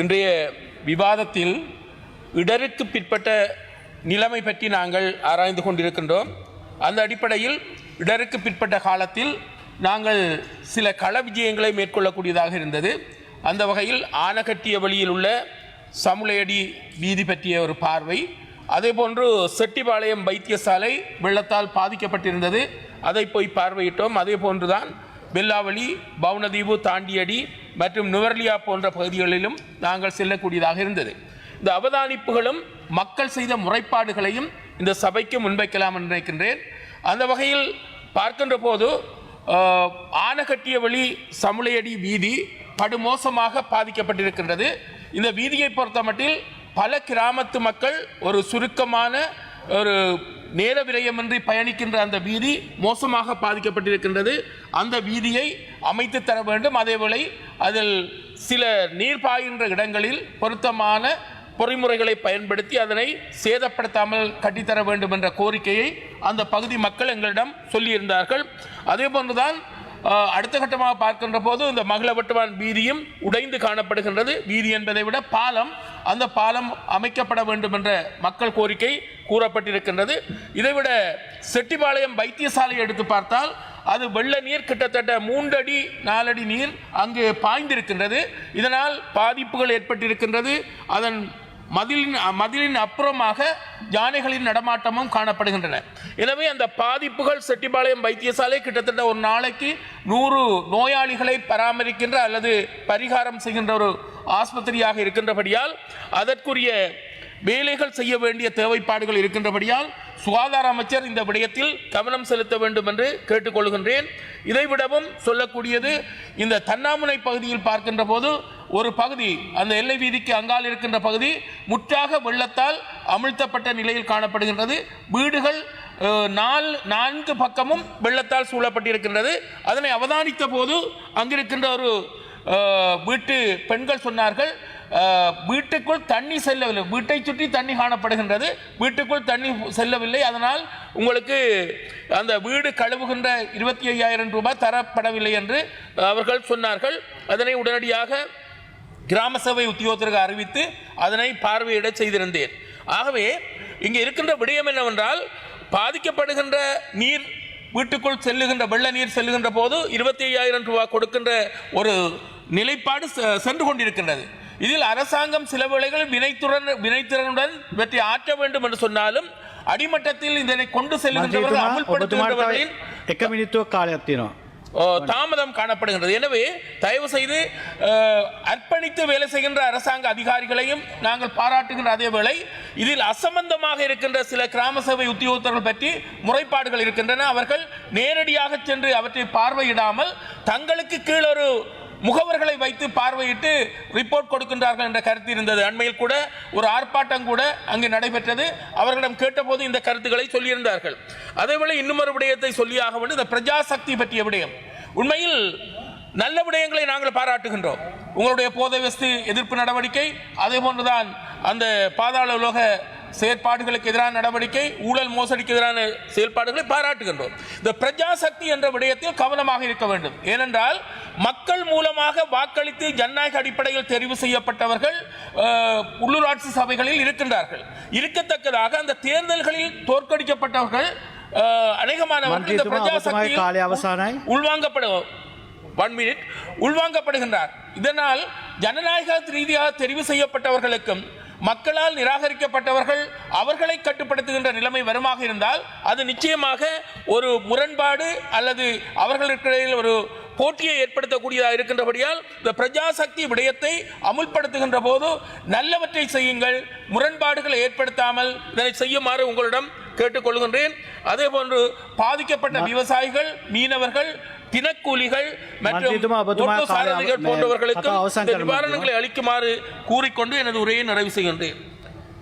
இன்றைய விவாதத்தில் இடருக்கு பிற்பட்ட நிலைமை பற்றி நாங்கள் ஆராய்ந்து கொண்டிருக்கின்றோம். அந்த அடிப்படையில் இடருக்கு பிற்பட்ட காலத்தில் நாங்கள் சில கள விஜயங்களை மேற்கொள்ளக்கூடியதாக இருந்தது. அந்த வகையில் ஆனகட்டிய வழியில் உள்ள சமுளையடி வீதி பற்றிய ஒரு பார்வை. அதேபோன்று செட்டிபாளையம் வைத்தியசாலை வெள்ளத்தால் பாதிக்கப்பட்டிருந்தது. அதை போய் பார்வையிட்டோம். அதே போன்றுதான் வெல்லாவளி பவுனதீவு தாண்டியடி மற்றும் நுவர்லியா போன்ற பகுதிகளிலும் நாங்கள் செல்லக்கூடியதாக இருந்தது. இந்த அவதானிப்புகளும் மக்கள் செய்த முறைப்பாடுகளையும் இந்த சபைக்கு முன்வைக்கலாம் என்று நினைக்கின்றேன். அந்த வகையில் பார்க்கின்ற போது ஆனகட்டிய வழி சமுளையடி வீதி படுமோசமாக பாதிக்கப்பட்டிருக்கின்றது. இந்த வீதியை பொறுத்தமட்டில் பல கிராமத்து மக்கள் ஒரு சுருக்கமான ஒரு நேர விரயமின்றி பயணிக்கின்ற அந்த வீதி மோசமாக பாதிக்கப்பட்டிருக்கின்றது. அந்த வீதியை அமைத்து தர வேண்டும். அதேவேளை அதில் சில நீர் பாய்கின்ற இடங்களில் பொருத்தமான பொறிமுறைகளை பயன்படுத்தி அதனை சேதப்படுத்தாமல் கட்டித்தர வேண்டும் என்ற கோரிக்கையை அந்த பகுதி மக்கள் எங்களிடம் சொல்லியிருந்தார்கள். அதே போன்றுதான் அடுத்த கட்டமாக பார்க்கின்ற போது இந்த மகளவட்டுவான் வீதியும் உடைந்து காணப்படுகின்றது. வீதி என்பதை விட பாலம் அந்த பாலம் அமைக்கப்பட வேண்டும் என்ற மக்கள் கோரிக்கை கூறப்பட்டிருக்கின்றது. இதைவிட செட்டிபாளையம் வைத்தியசாலையை எடுத்து பார்த்தால் அது வெள்ள நீர் கிட்டத்தட்ட மூன்றடி நாலடி நீர் அங்கு பாய்ந்திருக்கின்றது. இதனால் பாதிப்புகள் ஏற்பட்டிருக்கின்றது. அதன் மதிலின் மதிலின் அப்புறமாக யானைகளின் நடமாட்டமும் காணப்படுகின்றன. எனவே அந்த பாதிப்புகள் செட்டிபாளையம் வைத்தியசாலை கிட்டத்தட்ட ஒரு நாளைக்கு நூறு நோயாளிகளை பராமரிக்கின்ற அல்லது பரிகாரம் செய்கின்ற ஒரு ஆஸ்பத்திரியாக இருக்கின்றபடியால் அதற்குரிய வேலைகள் செய்ய வேண்டிய தேவைப்பாடுகள் இருக்கின்றபடியால் சுகாதார அமைச்சர் இந்த விடயத்தில் கவனம் செலுத்த வேண்டும் என்று கேட்டுக்கொள்கின்றேன். இதைவிடவும் சொல்லக்கூடியது இந்த தன்னாமுனை பகுதியில் பார்க்கின்ற போது ஒரு பகுதி அந்த எல்லை வீதிக்கு அங்கால் இருக்கின்ற பகுதி முற்றாக வெள்ளத்தால் அமிழ்த்தப்பட்ட நிலையில் காணப்படுகின்றது. வீடுகள் நாலு நால் நான்கு பக்கமும் வெள்ளத்தால் சூழப்பட்டிருக்கின்றது. அதனை அவதானித்த போது அங்கிருக்கின்ற ஒரு வீட்டு பெண்கள் சொன்னார்கள் வீட்டுக்குள் தண்ணி செல்லவில்லை. வீட்டை சுற்றி தண்ணி காணப்படுகின்றது. வீட்டுக்குள் தண்ணி செல்லவில்லை. அதனால் உங்களுக்கு அந்த வீடு கழுவுகின்ற இருபத்தி ஐயாயிரம் ரூபாய் தரப்படவில்லை என்று அவர்கள் சொன்னார்கள். அதனை உடனடியாக கிராம சபை உத்தியோகத்திற்கு அறிவித்து அதனை பார்வையிட செய்திருந்தேன். ஆகவே இங்கே இருக்கின்ற விடயம் என்னவென்றால் பாதிக்கப்படுகின்ற நீர் வீட்டுக்குள் செல்லுகின்ற வெள்ள நீர் செல்லுகின்ற போது இருபத்தி ஐயாயிரம் ரூபாய் கொடுக்கின்ற ஒரு நிலைப்பாடு சென்று கொண்டிருக்கின்றது. இதில் அரசாங்கம் சில வேளைகளில் வினைத்துடன் வினைத்திறனுடன் இவற்றை ஆற்ற வேண்டும் என்று சொன்னாலும் ಅಡಿಮಟ್ಟದಲ್ಲಿ ಇದನ್ನು ಕೊಂಡು ಸೆಲ್ಲುಗಿன்றವர்கள் ಅಮಲ್ಪಡುತ್ತವರ್களின் ಎಕ್ಕಮಿನಿತ್ವ ಕಾಲತ್ತಿನ தாமதம் காணப்படுகின்றது. எனவே தயவு செய்து அர்ப்பணித்து வேலை செய்கின்ற அரசாங்க அதிகாரிகளையும் நாங்கள் பாராட்டுகின்ற அதே வேளை இதில் அசம்பந்தமாக இருக்கின்ற சில கிராம சபை உத்தியோகத்தர்கள் பற்றி முறைப்பாடுகள் இருக்கின்றன. அவர்கள் நேரடியாக சென்று அவற்றை பார்வையிடாமல் தங்களுக்கு கீழொரு முகவர்களை வைத்து பார்வையிட்டு ரிப்போர்ட் கொடுக்கின்றார்கள் என்ற கருத்து இருந்தது. அண்மையில் கூட ஒரு ஆர்ப்பாட்டம் கூட அங்கு நடைபெற்றது. அவர்களிடம் கேட்டபோது இந்த கருத்துக்களை சொல்லியிருந்தார்கள். அதேபோல இன்னும் விடயத்தை சொல்லியாக வேண்டும். இந்த பிரஜாசக்தி பற்றிய விடயம். உண்மையில் நல்ல விடயங்களை நாங்கள் பாராட்டுகின்றோம். உங்களுடைய போதை வஸ்து எதிர்ப்பு நடவடிக்கை அதே போன்றுதான் அந்த பாதாள உலக செயற்பாடுகளுக்கு எதிரான நடவடிக்கை ஊழல் மோசடிக்கு எதிரான செயல்பாடுகளை பாராட்டுகின்றோம். இந்த பிரஜாசக்தி என்ற விடயத்தில் கவனமாக இருக்க வேண்டும். ஏனென்றால் மக்கள் மூலமாக வாக்களித்து ஜனநாயக அடிப்படையில் தெரிவு செய்யப்பட்டவர்கள் உள்ளூராட்சி சபைகளில் இருக்கின்றார்கள். இருக்கத்தக்கதாக அந்த தேர்தல்களில் தோற்கடிக்கப்பட்டவர்கள் அநேகமானவர்கள் இந்த பிரஜாசக்தியில் உள்வாங்கப்படும் ஒன் மினிட் உள்வாங்கப்படுகின்றார். இதனால் ஜனநாயக ரீதியாக தெரிவு செய்யப்பட்டவர்களுக்கும் மக்களால் நிராகரிக்கப்பட்டவர்கள் அவர்களை கட்டுப்படுத்துகின்ற நிலைமை வருமாக இருந்தால் அது நிச்சயமாக ஒரு முரண்பாடு அல்லது அவர்களுக்கிடையில் ஒரு போட்டியை ஏற்படுத்தக்கூடியதாக இருக்கின்றபடியால் இந்த பிரஜாசக்தி விடயத்தை அமுல்படுத்துகின்ற போது நல்லவற்றை செய்யுங்கள் முரண்பாடுகளை ஏற்படுத்தாமல் இதனை செய்யுமாறு உங்களிடம் கேட்டுக்கொள்கின்றேன். அதே போன்று பாதிக்கப்பட்ட விவசாயிகள் மீனவர்கள் தினக்கூலிகள் மற்றும் போன்றவர்களுக்கு நிவாரணங்களை அளிக்குமாறு கூறிக்கொண்டு எனது உரையை நிறைவு செய்கின்றேன்.